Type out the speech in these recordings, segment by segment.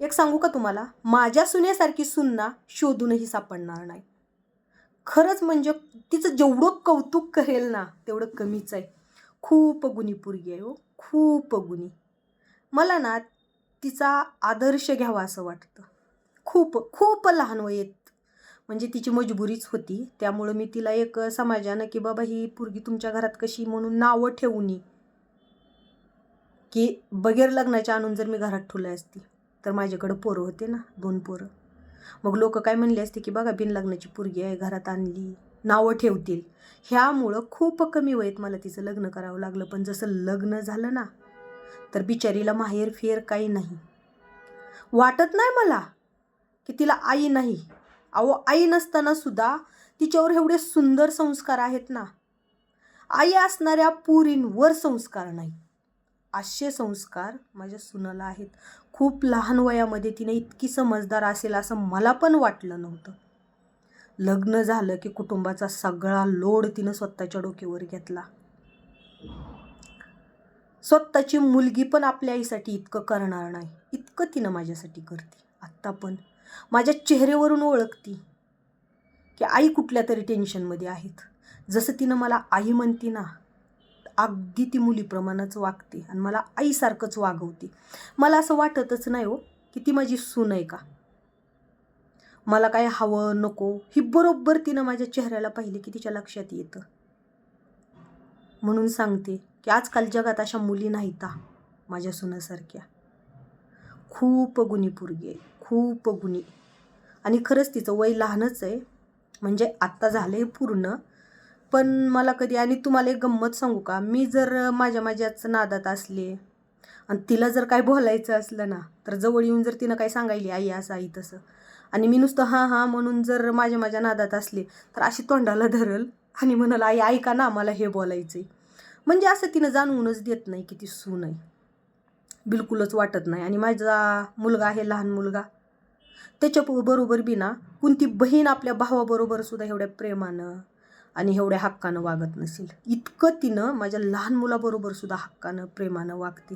एक सांगू का तुम्हाला? माझ्या सुनेसारखी सुन्ना शोधूनही सापडणार नाही. खरंच म्हणजे तिचं जेवढं कौतुक करेल ना तेवढं कमीच आहे. खूप गुणी पोरगी आहे हो खूप गुणी. मला ना तिचा आदर्श घ्यावा असं वाटतं. खूप खूप लहान वयेत म्हणजे तिची मजबुरीच होती. त्यामुळं मी तिला एक समाजानं की बाबा ही पोरगी तुमच्या घरात कशी म्हणून नावं ठेवून की बगैर लग्नाच्या आणून जर मी घरात ठेवली असती. तर माझ्याकडं पोरं होते ना दोन पोरं. मग लोक काय म्हणले असते की बघा बिन लग्नाची पोरगी आहे घरात आणली नावं ठेवतील. ह्यामुळं खूप कमी वयत मला तिचं लग्न करावं लागलं. पण जसं लग्न झालं ना तर बिचारीला माहेर फेर काही नाही. वाटत नाही मला की तिला आई नाही. अहो आई नसताना सुद्धा तिच्यावर एवढे सुंदर संस्कार आहेत ना. आई असणाऱ्या पुरींवर संस्कार नाही. असे संस्कार माझ्या सुनाला आहेत. खूप लहान वयामध्ये तिने इतकी समजदार असेल असं मला पण वाटलं नव्हतं. लग्न झालं की कुटुंबाचा सगळा लोड तिनं स्वतःच्या डोक्यावर घेतला. स्वतःची मुलगी पण आपल्या आईसाठी इतकं करणार नाही इतकं तिनं माझ्यासाठी करते. आत्ता पण माझ्या चेहऱ्यावरून ओळखती की आई कुठल्या तरी टेन्शनमध्ये आहेत. जसं तिनं मला आई म्हणती ना अगदी ती मुलीप्रमाणेच वागते आणि मला आईसारखंच वागवते. मला असं वाटतच नाही हो की ती माझी सून आहे का? मला काय हवं नको ही बरोबर तिनं माझ्या चेहऱ्याला पाहिले की तिच्या लक्षात येतं. म्हणून सांगते की आजकाल जगात अशा मुली नाहीत माझ्या सुनासारख्या. खूप गुणी पोरगी आहे खूप गुणी. आणि खरंच तिचं वय लहानच आहे. म्हणजे आत्ता झालं आहे पूर्ण. पण मला कधी आणि तुम्हाला एक गंमत सांगू का? मी जर माझ्या माझ्याच नादात असले आणि तिला जर काय बोलायचं असलं ना तर जवळ येऊन जर तिनं काय सांगायली आई असं आई तसं. आणि मी नुसतं हां हां म्हणून जर माझ्या माझ्या नादात असले तर अशी तोंडाला धरल आणि म्हणाल आई ऐका ना मला हे बोलायचं आहे म्हणजे असं तिनं जाणवूनच देत नाही की ती सून आहे. बिलकुलच वाटत नाही. आणि माझा मुलगा आहे लहान मुलगा. त्याच्या बरोबर बी ना कोणती बहीण आपल्या भावाबरोबर सुद्धा एवढ्या प्रेमानं आणि एवढ्या हक्कानं वागत नसेल. इतकं तिनं माझ्या लहान मुलाबरोबर सुद्धा हक्कानं प्रेमानं वागते.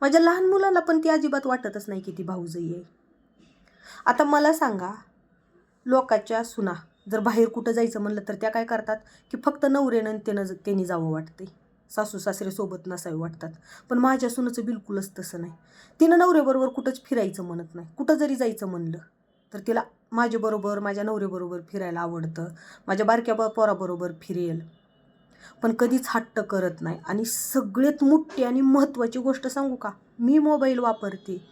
माझ्या लहान मुलाला पण ती अजिबात वाटतच नाही की ती भाऊजई आहे. आता मला सांगा लोकाच्या सुना जर बाहेर कुठं जायचं म्हणलं तर त्या काय करतात? की फक्त नवरेनं त्यानं त्यांनी जावं वाटते सासू सासरे सोबत नसावे वाटतात. पण माझ्या सुनाचं बिलकुलच तसं नाही. तिनं नवऱ्याबरोबर कुठंच फिरायचं म्हणत नाही. कुठं जरी जायचं म्हणलं तर तिला माझ्याबरोबर माझ्या नवऱ्याबरोबर फिरायला आवडतं. माझ्या बारक्या बा पोराबरोबर फिरेल. पण कधीच हट्ट करत नाही. आणि सगळ्यात मोठी आणि महत्त्वाची गोष्ट सांगू का? मी मोबाईल वापरते.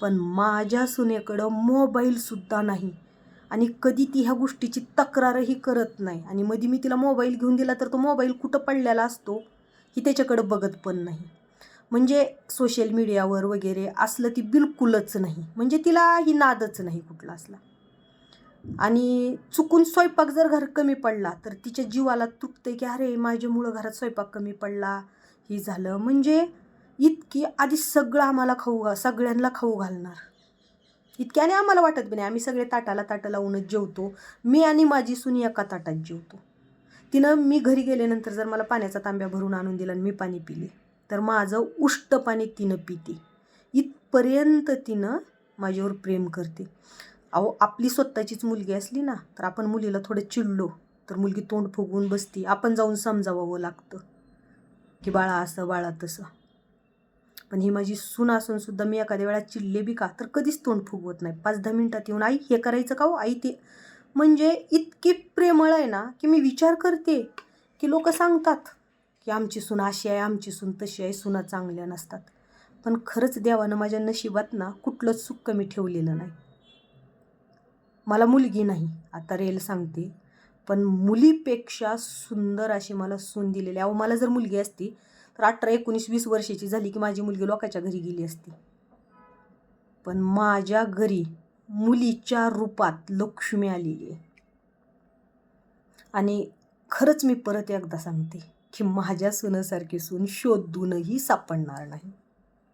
पण माझ्या सुनेकडं मोबाईलसुद्धा नाही. आणि कधी ती ह्या गोष्टीची तक्रारही करत नाही. आणि मध्ये मी तिला मोबाईल घेऊन दिला तर तो मोबाईल कुठं पडलेला असतो ही त्याच्याकडं बघत पण नाही. म्हणजे सोशल मीडियावर वगैरे असलं ती बिलकुलच नाही. म्हणजे तिला ही नादच नाही कुठला असला. आणि चुकून स्वयंपाक जर घर कमी पडला तर तिच्या जीवाला तुटते की अरे माझ्यामुळं घरात स्वयंपाक कमी पडला. ही झालं. म्हणजे इतकी आधी सगळं आम्हाला खाऊ घा सगळ्यांना खाऊ घालणार. इतक्याने आम्हाला वाटत बी नाही. आम्ही सगळे ताटाला ताटं लावूनच जेवतो. मी आणि माझी सुनी एका ताटात जेवतो. तिनं मी घरी गेल्यानंतर जर मला पाण्याचा तांब्या भरून आणून दिला आणि मी पाणी पिले तर माझं उष्ट पाणी तिनं पिते. इथपर्यंत तिनं माझ्यावर प्रेम करते. अहो आपली स्वतःचीच मुलगी असली ना तर आपण मुलीला थोडं चिडलो तर मुलगी तोंड फुगवून बसती. आपण जाऊन समजावावं लागतं की बाळा असं बाळा तसं. पण ही माझी सून असून सुद्धा मी एखाद्या वेळा चिडले बी का तर कधीच तोंड फुगवत नाही. पाच दहा मिनटात येऊन आई हे करायचं का हो? आई ते म्हणजे इतकी प्रेमळ आहे ना की मी विचार करते की लोक सांगतात. की आमची सून अशी आहे आमची सून तशी आहे सुना चांगल्या नसतात. पण खरंच देवानं माझ्या नशिबात ना कुठलंच सुख कमी ठेवलेलं नाही. मला मुलगी नाही आता रेल सांगते. पण मुलीपेक्षा सुंदर अशी मला सून दिलेली अहो मला जर मुलगी असती तर अठरा एकोणीस वीस वर्षाची झाली की माझी मुलगी लोकांच्या घरी गेली असती. पण माझ्या घरी मुलीच्या रूपात लक्ष्मी आलेली आहे. आणि खरंच मी परत एकदा सांगते की माझ्या सुनासारखी सून शोधूनही सापडणार नाही.